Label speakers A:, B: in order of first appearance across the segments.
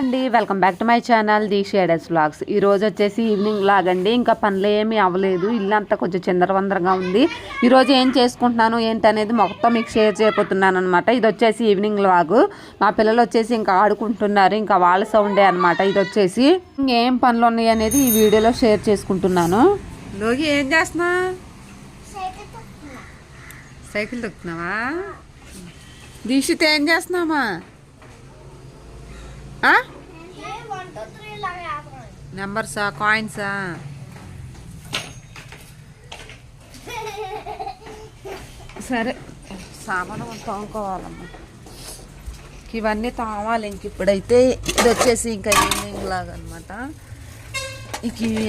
A: అండి welcome back to my channel the Shaders vlogs. ఈ రోజు వచ్చేసి ఈవినింగ్ వ్లాగ్ అండి. ఇంకా పనులు ఏమీ అవ్వలేదు. ఇల్లు అంతా కొంచెం చిందరవందరగా ఉంది. ఈ రోజు ఏం చేసుకుంటున్నాను ఏంటనేది మొత్తం మీకు షేర్ చేయబోతున్నాను అనమాట ఇది వచ్చేసి ఈవినింగ్ వ్లాగ్. మా పిల్లలు వచ్చేసి ఇంకా ఆడుకుంటున్నారు. ఇంకా వాళ్ళ సౌండే అనమాట ఇది వచ్చేసి ఇంకేం పనులు ఉన్నాయి అనేది ఈ వీడియోలో షేర్ చేసుకుంటున్నాను. లోకి ఏం చేస్తున్నా సైకిల్ తొక్కుతున్నావా? దీక్షిత్ ఏం చేస్తున్నామా నెంబర్సా కాయిన్సా సరే సామాను తోముకోవాలమ్మా. ఇవన్నీ తోమాలి ఇంక ఇప్పుడైతే. ఇది వచ్చేసి ఇంకా ఈవినింగ్ లాగా అనమాట ఇక ఇవి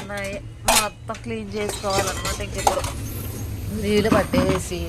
A: ఉన్నాయి. మొత్తం క్లీన్ చేసుకోవాలన్నమాట ఇంక ఇప్పుడు. నీళ్ళు పట్టేసి.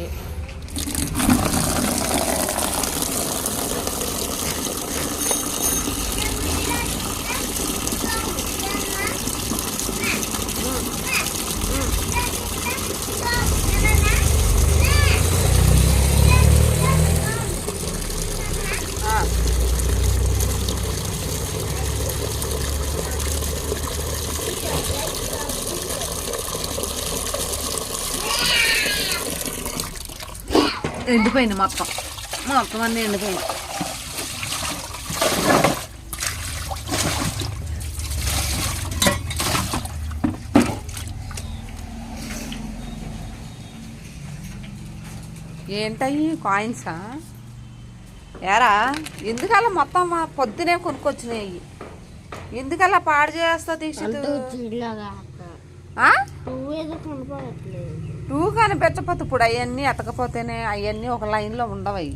A: ఎండిపోయింది మొత్తం. మొత్తం అన్నీ ఎండిపోయింది. ఏంటయ్యి కాయిన్సా ఏరా ఎందుకలా మొత్తం మా పొద్దునే కొనుక్కొచ్చినాయి? ఎందుకలా పాడు చేస్తా దీక్షిత్? ఆ? టూ కనిపించకపోతే ఇప్పుడు అవన్నీ ఎతకపోతేనే అవన్నీ ఒక లైన్లో ఉండవు అవి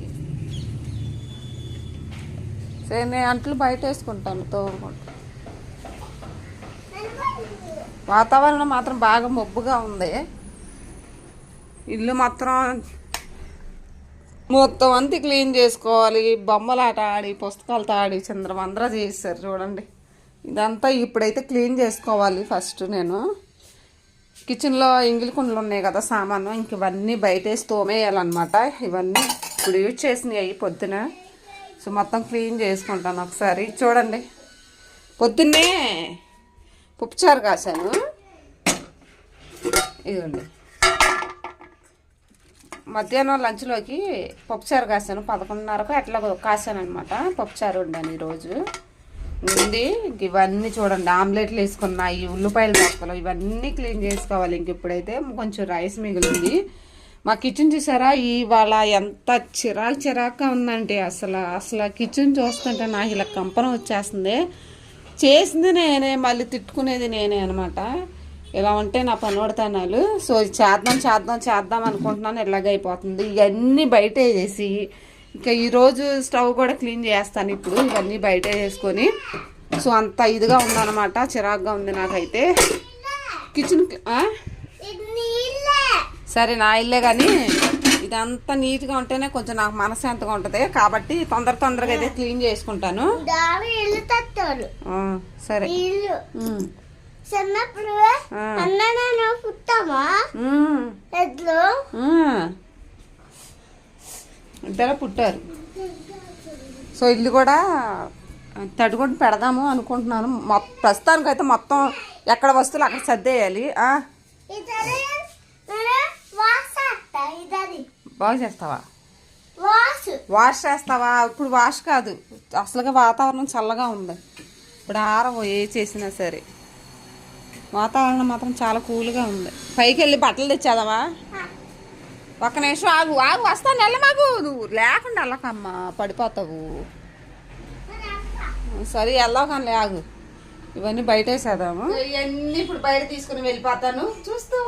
A: సరే నేను అంట్లు బయట వేసుకుంటాను తోముకుంటా. వాతావరణం మాత్రం బాగా మబ్బుగా ఉంది. ఇల్లు మాత్రం మొత్తం అంతా క్లీన్ చేసుకోవాలి. బొమ్మలాట ఆడి పుస్తకాలతో ఆడి చంద్రమందర చేశారు చూడండి. ఇదంతా ఇప్పుడైతే క్లీన్ చేసుకోవాలి ఫస్ట్ నేను. కిచెన్లో ఇంగిలి కుండలు ఉన్నాయి కదా సామాను ఇంక ఇవన్నీ బయటేసి తోమేయాలన్నమాట. ఇవన్నీ ఇప్పుడు యూజ్ చేసినాయి అవి పొద్దున. సో మొత్తం క్లీన్ చేసుకుంటాను ఒకసారి. చూడండి పొద్దున్నే పుప్పుచారు కాశాను. ఇదిగోండి. మధ్యాహ్నం లంచ్లోకి పప్పుచారు కాసాను పదకొండున్నరకు అట్లా కాసాను అనమాట పప్పుచారు వండాను ఈరోజు. ఉంది. ఇంక ఇవన్నీ చూడండి ఆమ్లెట్లు వేసుకున్నాయి ఉల్లిపాయలు తొక్కలు ఇవన్నీ క్లీన్ చేసుకోవాలి. ఇంక ఇప్పుడైతే కొంచెం రైస్ మిగిలింది. మా కిచెన్ చూసారా? ఇవాళ ఎంత చిరాకు చిరాకుగా ఉందంటే అసలు అసలు కిచెన్ చూస్తుంటే నాకు ఇలా కంపనం వచ్చేస్తుంది. చేసింది నేనే మళ్ళీ తిట్టుకునేది నేనే అనమాట ఇలా ఉంటే నా పనిపడతానాలు సో ఇది చేద్దాం చేద్దాం చేద్దాం అనుకుంటున్నాను. ఇలాగైపోతుంది ఇవన్నీ బయట వేసి ఇంకా ఈరోజు స్టవ్ కూడా క్లీన్ చేస్తాను ఇప్పుడు. ఇవన్నీ బయట వేసుకొని. సో అంత ఇదిగా ఉందన్నమాట. చిరాగ్గా ఉంది నాకైతే. కిచెన్ సరే నా ఇల్లే కానీ ఇదంతా నీట్గా ఉంటేనే కొంచెం నాకు మనశ్శాంతిగా ఉంటుంది. కాబట్టి తొందర తొందరగా అయితే క్లీన్ చేసుకుంటాను. సరే.
B: చిన్నప్పుడు
A: ఆ.
B: అన్న నేను పుట్టామా?
A: ఉమ్.
B: ఎడ్లు.
A: ఉమ్. ఇద్దరు పుట్టారు. సో ఇల్లు కూడా తడిగొడ్డు పెడదాము అనుకుంటున్నాను. ప్రస్తుతానికి అయితే మొత్తం ఎక్కడ వస్తువులు అక్కడ సర్దేయాలి.
B: బాగు
A: బాగా చేస్తావా?
B: వాష్
A: చేస్తావా? ఇప్పుడు వాష్ కాదు. అసలుగా వాతావరణం చల్లగా ఉంది. ఇప్పుడు ఆరవు ఏ చేసినా సరే. వాతావరణం మాత్రం చాలా కూల్గా ఉంది. పైకి వెళ్ళి బట్టలు తెచ్చేదావా ఒక్క నిమిషం ఆగు ఆగు వస్తాను వెళ్ళ నువ్వు లేకుండా వెళ్ళకమ్మా పడిపోతావు. సరే వెళ్ళకంలే ఆగు. ఇవన్నీ బయట వేసేదాము ఇవన్నీ ఇప్పుడు బయట తీసుకుని వెళ్ళిపోతాను.
B: చూస్తావు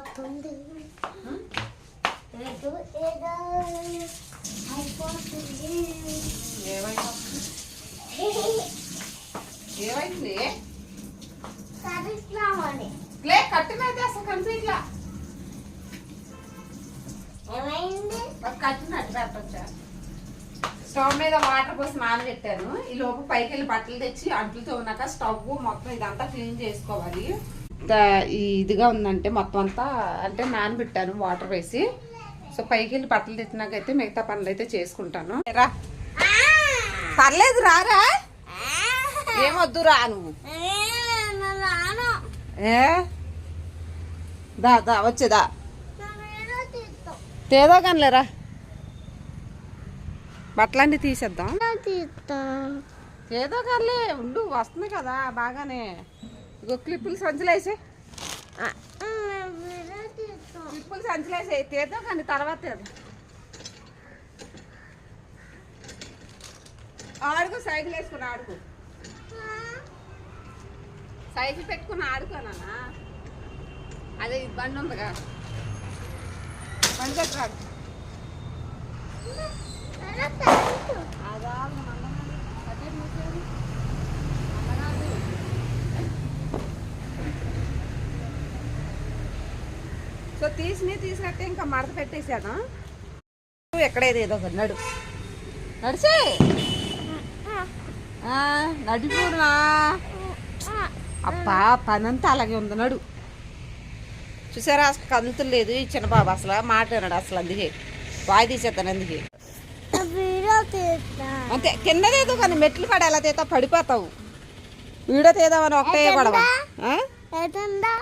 B: అయిపోతుంది అయిపోతుంది.
A: ఏమైంది? ఏమైంది?
B: కరిస్తున్నామని.
A: లే కట్టినైతే అసలు కనిపించలా
B: ఏమైంది?
A: కట్టినట్టు పెట్టొచ్చా? స్టవ్ మీద వాటర్ పోసి నానబెట్టాను. ఈ లోపు పైకి వెళ్ళి బట్టలు తెచ్చి అంట్లతో ఉన్నాక స్టవ్ మొత్తం ఇదంతా క్లీన్ చేసుకోవాలి. ఈ ఇదిగా ఉందంటే మొత్తం అంతా అంటే నానబెట్టాను వాటర్ వేసి. సో పైకి వెళ్ళి బట్టలు తెచ్చినాకైతే మిగతా పనులు అయితే చేసుకుంటాను. రా. పర్లేదు రారా ఏమొద్దు రా నువ్వు.
B: రాను
A: ఏ? దా దా వచ్చేదా తేదో కానిలేరా బట్టలన్నీ తీసేద్దాం. ఏదో కానిలే ఉండు వస్తుంది కదా బాగానే. ఇగో క్లిప్పులు సంచులు
B: వేసే.
A: క్లిప్పులు సంచులేసే తీద్దాం కానీ తర్వాత తేదో ఆడుకో సైకిల్ వేసుకుని ఆడుకో. సైకిల్ పెట్టుకుని ఆడుకోనా అదే ఇది బండి ఉందిగా బండి పెట్టురాడు అదా మందనాలు అదే సో తీసి తీసినట్టే ఇంకా మడత పెట్టేసాను ఎక్కడేది ఏదో ఒకటి నడు. నడిచే. నడిపోనా అబ్బా పనంతా అలాగే ఉంది నడు. చూసారా అసలు కదులుతులేదు ఈ చిన్న బాబు అసలు. మాట వినడు అసలు అందుకే. వాయి తీసేస్తాను అందుకే. అంతే కిందదేదో కానీ మెట్లు పడి ఎలా తీతా పడిపోతావు. వీడియో తీద్దామని ఒకటే?
B: ఏదందా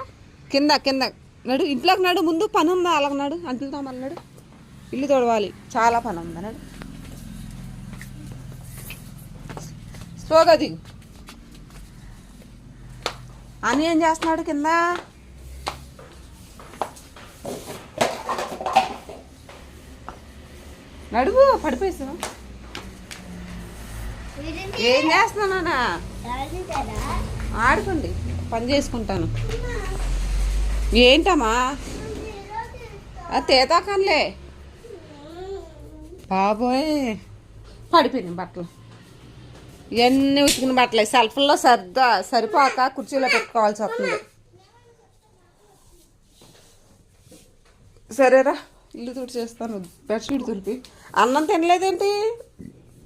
A: కింద కింద. నడు ఇంట్లోకి నడు ముందు పని ఉందా అలాగ నడు అంట్లు ఇల్లు తొడవాలి. చాలా పని ఉందా నడు. స్లోగా దిగు. అని ఏం చేస్తున్నాడు కింద? నడువు పడిపోయేసావు ఏం చేస్తున్నానా ఆడుకోండి పని చేసుకుంటాను. ఏంటమ్మా? అది తేతాకనిలే బాబోయ్. పడిపోయింది బట్టలు. ఇవన్నీ ఉతికిన బట్టలు. సెల్ఫ్లో సర్దా సరిపోక కుర్చీలో పెట్టుకోవాల్సి వస్తుంది. సరేరా ఇల్లు తుడిచేస్తాను. బెడ్షీట్ తుడిపి. అన్నం తినలేదేంటి?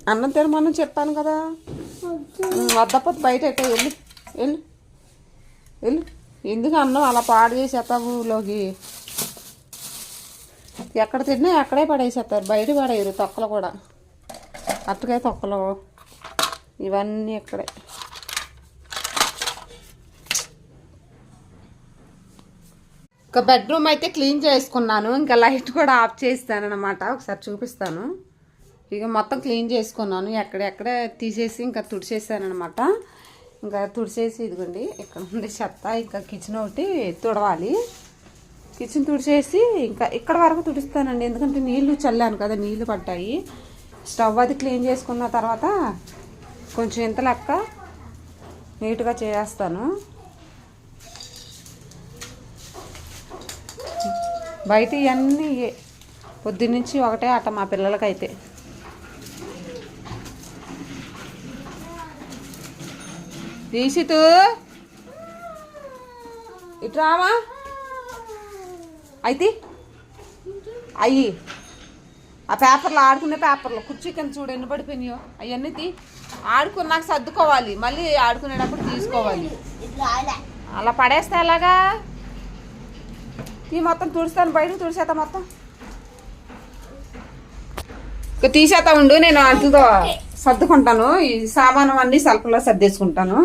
A: అన్నం తినమని చెప్పాను కదా. వద్దపోతే బయట ఎట్ట వెళ్ళు. వెళ్ళు. వెళ్ళు. ఎందుకు అన్నం అలా పాడు చేసేస్తావు ఎక్కడ తిన్నా అక్కడే పడేసేస్తారు. బయట పడేయరు తొక్కలు కూడా. అట్టకాయ తొక్కలు. ఇవన్నీ ఇక్కడే. ఇంకా బెడ్రూమ్ అయితే క్లీన్ చేసుకున్నాను. ఇంకా లైట్ కూడా ఆఫ్ చేస్తాను అనమాట ఒకసారి చూపిస్తాను. ఇక మొత్తం క్లీన్ చేసుకున్నాను. ఎక్కడెక్కడ తీసేసి ఇంకా తుడిచేసాను అనమాట ఇంకా తుడిచేసి ఇదిగోండి ఇక్కడ ఉంది చెత్త ఇంకా కిచెన్ ఒకటి తుడవాలి. కిచెన్ తుడిచేసి ఇంకా ఇక్కడ వరకు తుడుస్తానండి ఎందుకంటే నీళ్ళు చల్లాను కదా నీళ్ళు పడ్డాయి. స్టవ్ అది క్లీన్ చేసుకున్న తర్వాత కొంచెం ఇంత లెక్క నీట్గా చేస్తాను. బయట ఇవన్నీ పొద్దున్నుంచి ఒకటే ఆట మా పిల్లలకైతే. తీసితూ. ఇటు రామా. అయితే అయ్యి. ఆ పేపర్లు ఆడుకునే పేపర్లు కుర్చీ కింద చూడు ఎన్ని పడిపోయినాయో. అవన్నీ తీ. ఆడుకున్నాక సర్దుకోవాలి. మళ్ళీ ఆడుకునేటప్పుడు తీసుకోవాలి. అలా పడేస్తే ఎలాగా? తీ మొత్తం తుడుస్తాను బయట తుడిసేతా మొత్తం. ఇక తీసేస్తా ఉండు నేను అంటుతో సర్దుకుంటాను. ఈ సామాను అన్ని సల్పలో సర్దేసుకుంటాను.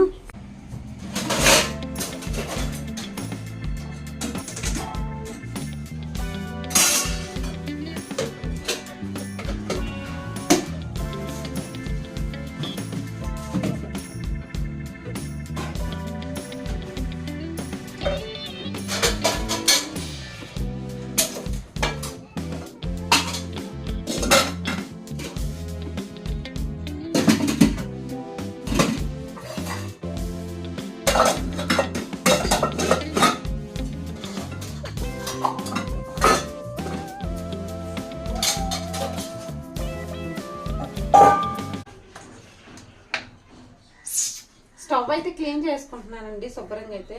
A: క్లీన్ చేసుకుంటున్నానండి శుభ్రంగా అయితే.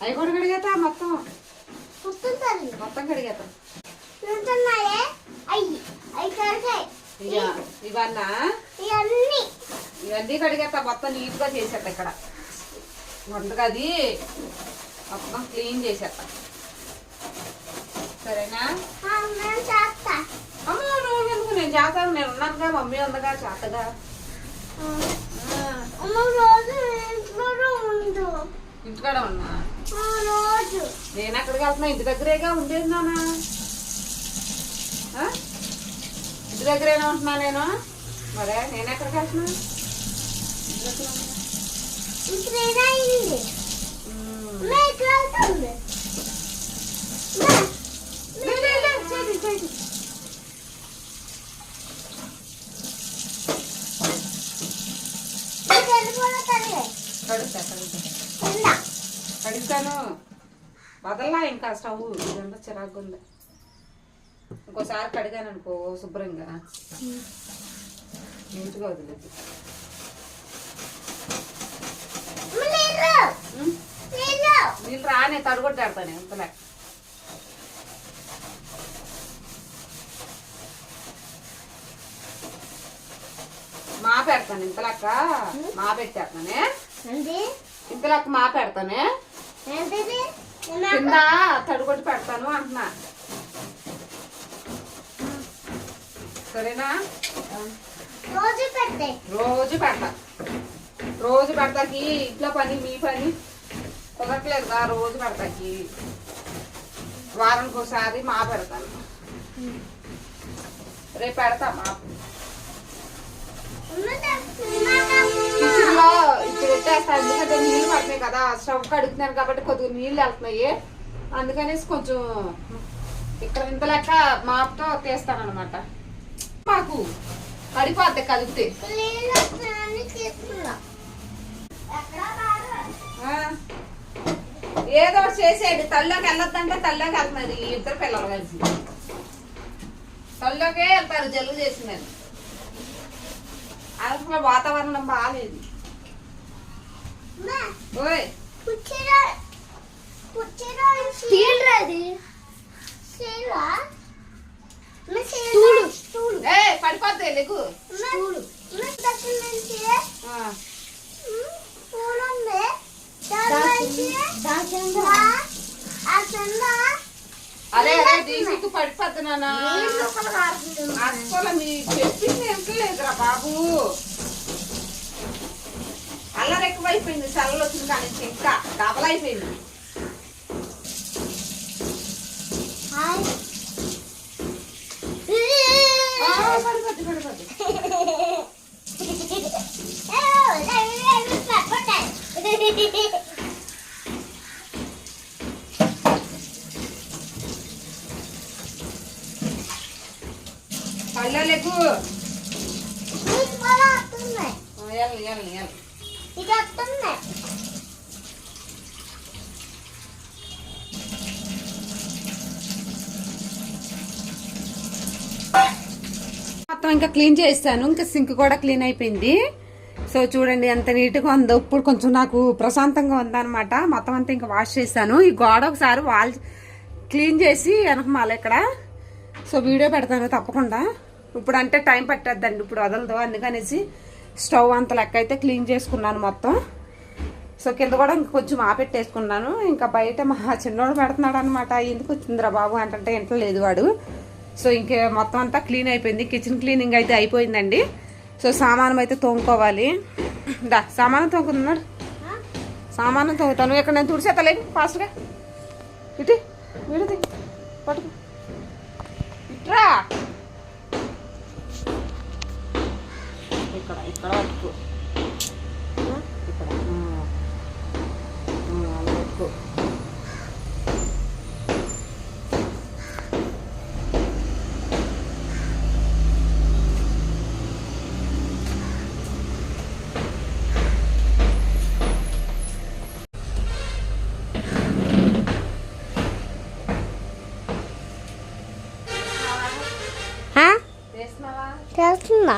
A: అవి కూడా కడిగేతా మొత్తం? మొత్తం కడిగేతా
B: ఉంటున్నాయే అయ్యి అవి కరిగాయి
A: ఇక ఇవన్నా?
B: ఇవన్నీ.
A: ఇవన్నీ కడిగేస్తా మొత్తం నీట్గా చేసేస్తా ఇక్కడ. వంటగది మొత్తం క్లీన్ చేసేస్తా. సరేనా?
B: నేను
A: అమ్మ నువ్వు ఎందుకు? నేను చేస్తాను. నేను ఉన్నానుగా మమ్మీ ఉందిగా చేతగా ఇంటికాడ ఉన్నా?
B: ఆ, రోజు.
A: నేను ఎక్కడికి వెళ్తున్నా? ఇంటి దగ్గరేగా ఉండేది నాన్న ఆ? ఇంటి దగ్గరేనా ఉంటున్నా నేను? మరే నేను ఎక్కడికి వెళ్తున్నా? కడుగుతాను వదల్లా ఇంకా స్టవ్. ఇదంతా చిరాకు ఉంది. ఇంకోసారి కడిగాను అనుకో శుభ్రంగా నీట్గా వదిలేదు
B: నీళ్ళు!
A: రానే తడగొట్టాడతాను ఇంతలే మా పెడతాను ఇంతలెక్క మా పెట్టేస్తానే ఇంతలెక్క మా పెడతానే కింద తడిగొట్టి పెడతాను అంటున్నా. సరేనా?
B: రోజు పెట్టే
A: రోజు పెడతా. రోజు పెడతాకి ఇంట్లో పని మీ పని కుదరట్లేదుగా రోజు పెడతాకి వారానికి ఒకసారి మా పెడతాను. రేపు పెడతా మా. కిచెన్లో ఇప్పుడు పెట్టేస్తా ఎందుకంటే నీళ్ళు పడుతున్నాయి కదా స్టవ్ కడుగుతున్నాను కాబట్టి కొద్దిగా నీళ్ళు వెళ్తున్నాయి. అందుకనేసి కొంచెం ఇక్కడ ఇంత లెక్క మాపుతో తీస్తాను అనమాట మాకు పడిపోద్ది కలిపితే. ఏదో ఒకటి చేసేయండి. తల్లోకి వెళ్ళొద్దంటే తల్లోకి వెళ్తున్నది ఈ ఇద్దరు పిల్లలు కలిసి. తల్లోకే వెళ్తారు జల్లు చేసిందని అసలు వాతావరణం బాగాలేదు
B: అమ్మా,
A: ఓయ్.
B: కుర్చీలో స్టూలు స్టూలు
A: ఏ పడిపోద్ది లెగు
B: స్టూలు దగ్గర నుంచి
A: ఆ,
B: పూలు ఉంది దాని నుంచి ఆ కింద
A: అరే అరే దీనికి పడిపోద్ది నాన్న. అసలు మీ చెప్పింది ఎంత లేదురా బాబు. అల్లరి ఎక్కువైపోయింది చల్లలు వచ్చింది కానీ ఇంకా డబల్ అయిపోయింది
B: హాయ్
A: ఆ, పడిపోద్ది పడిపోద్ది పల్లెలకు. మొత్తం ఇంకా క్లీన్ చేస్తాను. ఇంకా సింక్ కూడా క్లీన్ అయిపోయింది. సో చూడండి ఎంత నీట్గా ఉందో. ఇప్పుడు కొంచెం నాకు ప్రశాంతంగా ఉందన్నమాట. మొత్తం అంతా ఇంకా వాష్ చేశాను. ఈ గోడ ఒకసారి వాల్ క్లీన్ చేసి వెనకమాల ఇక్కడ. సో వీడియో పెడతాను తప్పకుండా. ఇప్పుడు అంటే టైం పట్టద్దండి ఇప్పుడు వదలదు. అందుకనేసి స్టవ్ అంత లెక్క అయితే క్లీన్ చేసుకున్నాను మొత్తం. సో కింద కూడా ఇంక కొంచెం ఆపెట్టేసుకున్నాను. ఇంకా బయట మా చిన్నోడు పెడుతున్నాడు అనమాట ఎందుకు వచ్చిందిరా బాబు? అంటే ఇంట్లో లేదు వాడు. సో ఇంకే మొత్తం అంతా క్లీన్ అయిపోయింది. కిచెన్ క్లీనింగ్ అయితే అయిపోయిందండి. సో సామానం అయితే తోముకోవాలి. దా సామానం తోముకున్నాడు సామానం తోముతాను. ఇక్కడ నేను తుడిచేతలే ఫాస్ట్గా ఇటు విడుది పట్టుకో ఇట్రా ఇక్కడ ఇక్కడ పట్టుకో ఆ, ఇక్కడ ఆ. ఆ, అలా పట్టుకో చేస్తున్నావా?
B: చేస్తున్నా.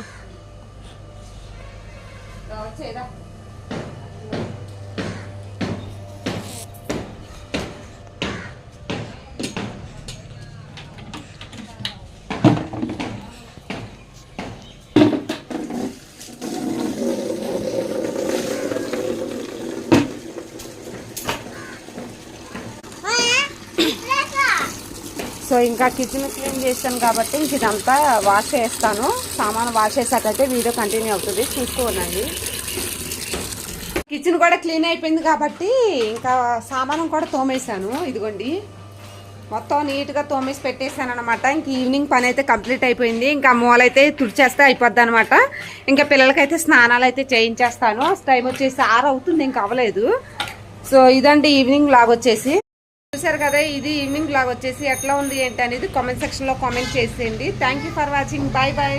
A: ఇంకా కిచెన్ క్లీన్ చేస్తాను కాబట్టి ఇంక ఇదంతా వాష్ చేస్తాను. సామాన్ వాష్ చేసాకైతే వీడియో కంటిన్యూ అవుతుంది. చూసుకోనండి. కిచెన్ కూడా క్లీన్ అయిపోయింది కాబట్టి ఇంకా సామానం కూడా తోమేశాను. ఇదిగోండి. మొత్తం నీట్గా తోమేసి పెట్టేశాను అనమాట ఇంక ఈవినింగ్ పని అయితే కంప్లీట్ అయిపోయింది. ఇంకా మూలైతే తుడిచేస్తే అయిపోద్ది అనమాట ఇంకా పిల్లలకైతే స్నానాలు అయితే చేయించేస్తాను. టైం వచ్చేసి ఆరు అవుతుంది ఇంకా అవ్వలేదు. సో ఇదండి ఈవినింగ్ లాగొచ్చేసి చూసారు కదా ఇది ఈవినింగ్ బ్లాగ్ వచ్చేసి ఎట్లా ఉంది ఏంటి అనేది కామెంట్ సెక్షన్లో కామెంట్ చేసేయండి. Thank you for watching bye bye